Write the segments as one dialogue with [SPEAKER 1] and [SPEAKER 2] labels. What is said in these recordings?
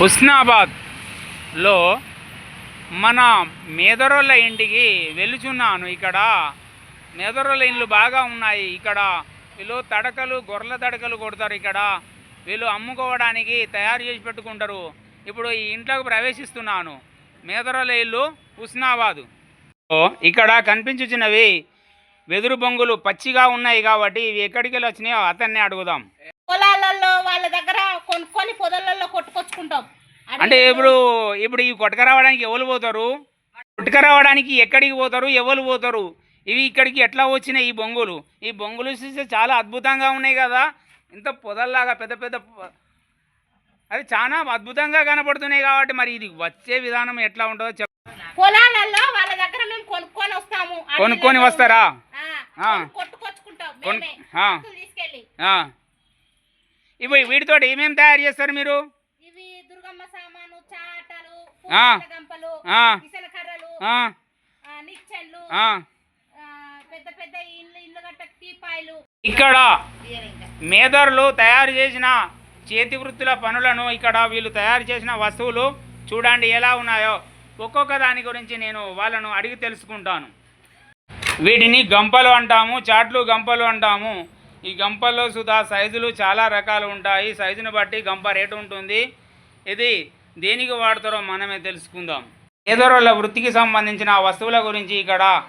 [SPEAKER 1] హుస్నాబాద్లో మన మేదరోళ్ళ ఇంటికి వెలుచున్నాను ఇక్కడ. మేదరోళ్ళ ఇండ్లు బాగా ఉన్నాయి ఇక్కడ. వీళ్ళు తడకలు గొర్రెల తడకలు కొడతారు ఇక్కడ. వీళ్ళు అమ్ముకోవడానికి తయారు చేసి పెట్టుకుంటారు. ఇప్పుడు ఈ ఇంట్లోకి ప్రవేశిస్తున్నాను. మేదరోళ్ళ ఇల్లు హుస్నాబాదు. ఇక్కడ కనిపించుచున్నవి వెదురు బొంగులు పచ్చిగా ఉన్నాయి కాబట్టి ఇవి ఎక్కడికి వెళ్ళి వచ్చినాయో అతన్ని అడుగుదాం.
[SPEAKER 2] పొలాలలో వాళ్ళ దగ్గర కొనుక్కో
[SPEAKER 1] అంటే ఇప్పుడు ఇప్పుడు ఈ కొట్టక రావడానికి ఎవరు పోతారు? కొట్టక రావడానికి ఎక్కడికి పోతారు? ఎవరు పోతారు? ఇవి ఇక్కడికి ఎట్లా వచ్చినాయి ఈ బొంగులు? ఈ బొంగులు చూస్తే చాలా అద్భుతంగా ఉన్నాయి కదా. ఇంత పొదల్లాగా పెద్ద పెద్ద అది చాలా అద్భుతంగా కనపడుతున్నాయి కాబట్టి మరి ఇది వచ్చే విధానం ఎట్లా ఉంటుందో చెప్
[SPEAKER 2] పొలాలలో వాళ్ళ దగ్గర మేము కొనుక్కొని వస్తాము.
[SPEAKER 1] కొనుక్కొని వస్తారా?
[SPEAKER 2] కొట్టుకొచ్చుకుంటాం.
[SPEAKER 1] ఇవి వీటితో ఏమేమి తయారు చేస్తారు మీరు?
[SPEAKER 2] గంపలు కర్రలు నిచ్చెన్లు పెద్ద పెద్ద టీపాయలు
[SPEAKER 1] ఇక్కడ మేదర్లు తయారు చేసిన చేతి వృత్తుల పనులను ఇక్కడ వీళ్ళు తయారు చేసిన వస్తువులు చూడండి ఎలా ఉన్నాయో. ఒక్కొక్క దాని గురించి నేను వాళ్ళను అడిగి తెలుసుకుంటాను. వీటిని గంపలు అంటాము చాట్లు గంపలు అంటాము. ఈ గంపల్లో సుధా సైజులు చాలా రకాలు ఉంటాయి. సైజుని బట్టి గంప రేటు ఉంటుంది. ఇది దేనికి వాడతారో మనమే తెలుసుకుందాం. మేదరోళ్ళ వృత్తికి సంబంధించిన వస్తువుల గురించి ఇక్కడ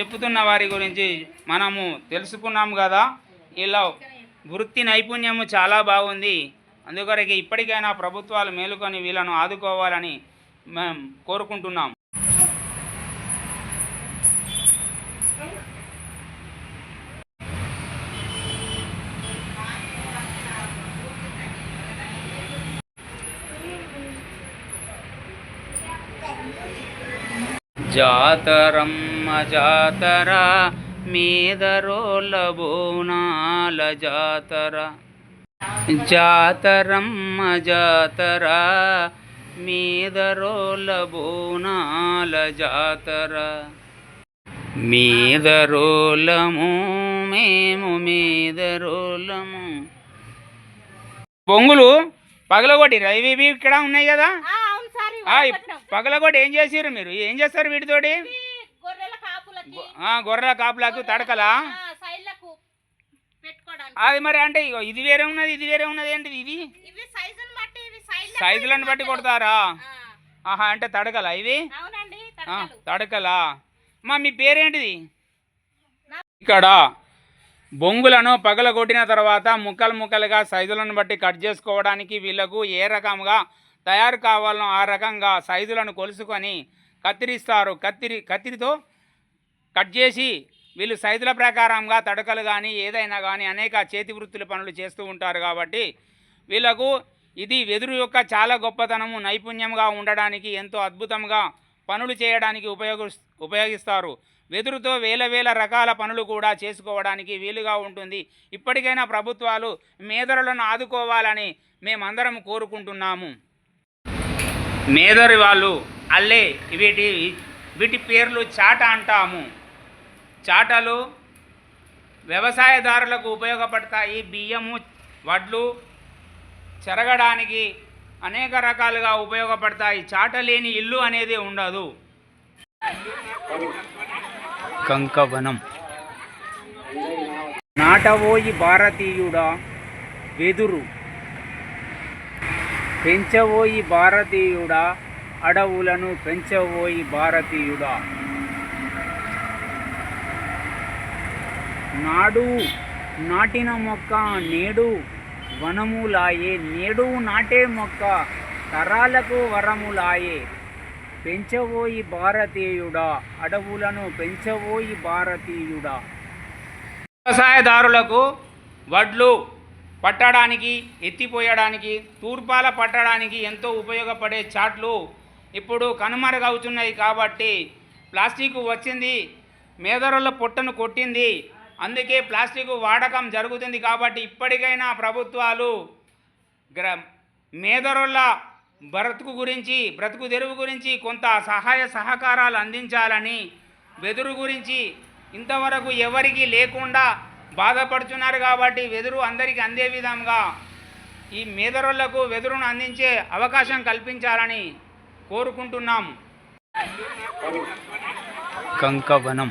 [SPEAKER 1] చెప్పుతున్న వారి గురించి మనము తెలుసుకున్నాం కదా. ఇలా వృత్తి నైపుణ్యము చాలా బాగుంది. అందుకొరకే ఇప్పటికైనా ప్రభుత్వాలు మేలుకొని వీళ్ళను ఆదుకోవాలని మేము కోరుకుంటున్నాం. జాతరమ్మ జాతర మీదరోళ్ళ బోనాల జాతర. జాతరమ్మ జాతర మీదరోళ్ళ బోనాల జాతర. మీదరోళ్ళము మేము మీదరోళ్ళము. బొంగులు పగలగొట్టిరా ఇవి ఇవి ఇక్కడ ఉన్నాయి కదా?
[SPEAKER 2] వాడుకుంటున్నాం.
[SPEAKER 1] పగలగొట్టి ఏం చేసిర్రు మీరు? ఏం చేస్తారు వీటితోటి?
[SPEAKER 2] గొర్రెల కాపులకి.
[SPEAKER 1] తడకలా? అది మరి అంటే ఇది వేరే ఉన్నది ఇది వేరే ఉన్నది ఏంటిది ఇది? సైజులను బట్టి కొడతారా? ఆహా అంటే తడకలా ఇవి?
[SPEAKER 2] తడకలు.
[SPEAKER 1] తడకలా. మా మీ పేరేంటిది? ఇక్కడ బొంగులను పగలగొట్టిన తర్వాత ముక్కలు ముక్కలుగా సైజులను బట్టి కట్ చేసుకోవడానికి వీళ్ళకు ఏ రకంగా తయారు కావాలనో ఆ రకంగా సైజులను కొలుసుకొని కత్తిరిస్తారు. కత్తిరి కత్తిరితో కట్ చేసి వీళ్ళు సైజుల ప్రకారంగా తడకలు కానీ ఏదైనా కానీ అనేక చేతి వృత్తుల పనులు చేస్తూ ఉంటారు కాబట్టి వీళ్ళకు ఇది వెదురు యొక్క చాలా గొప్పతనము. నైపుణ్యంగా ఉండడానికి ఎంతో అద్భుతంగా పనులు చేయడానికి ఉపయోగ ఉపయోగిస్తారు. వెదురుతో వేల వేల రకాల పనులు కూడా చేసుకోవడానికి వీలుగా ఉంటుంది. ఇప్పటికైనా ప్రభుత్వాలు మేదరులను ఆదుకోవాలని మేమందరం కోరుకుంటున్నాము. మేదరి వాళ్ళు అల్లే వీటి వీటి పేర్లు చాట అంటాము. చాటలు వ్యవసాయదారులకు ఉపయోగపడతాయి. బియ్యము వడ్లు చెరగడానికి అనేక రకాలుగా ఉపయోగపడతాయి. చాట లేని ఇల్లు అనేది ఉండదు. కంకవనం. నాటవోయి భారతీయుడా వెదురు. పెంచవోయి భారతీయుడా అడవులను పెంచవోయి భారతీయుడా. నాడు నాటిన మొక్క నేడు వనములాయే నేడు నాటే మొక్క తరాలకు వరములాయే పెంచవోయి భారతీయుడా అడవులను పెంచవోయి భారతీయుడా. వ్యవసాయదారులకు వడ్లు పట్టడానికి ఎత్తిపోయడానికి తూర్పాల పట్టడానికి ఎంతో ఉపయోగపడే చాట్లు ఇప్పుడు కనుమరుగవుతున్నాయి కాబట్టి ప్లాస్టిక్ వచ్చింది మేదరుల పొట్టను కొట్టింది. అందుకే ప్లాస్టిక్ వాడకం జరుగుతుంది కాబట్టి ఇప్పటికైనా ప్రభుత్వాలు గ్ర మేదరుల బ్రతుకు గురించి బ్రతుకు తెరువు గురించి కొంత సహాయ సహకారాలు అందించాలని వెదురు గురించి ఇంతవరకు ఎవరికీ లేకుండా బాధపడుతున్నారు కాబట్టి వెదురు అందరికీ అందే విధంగా ఈ మేదరులకు వెదురును అందించే అవకాశం కల్పించాలని కోరుకుంటున్నాం. కంకవనం.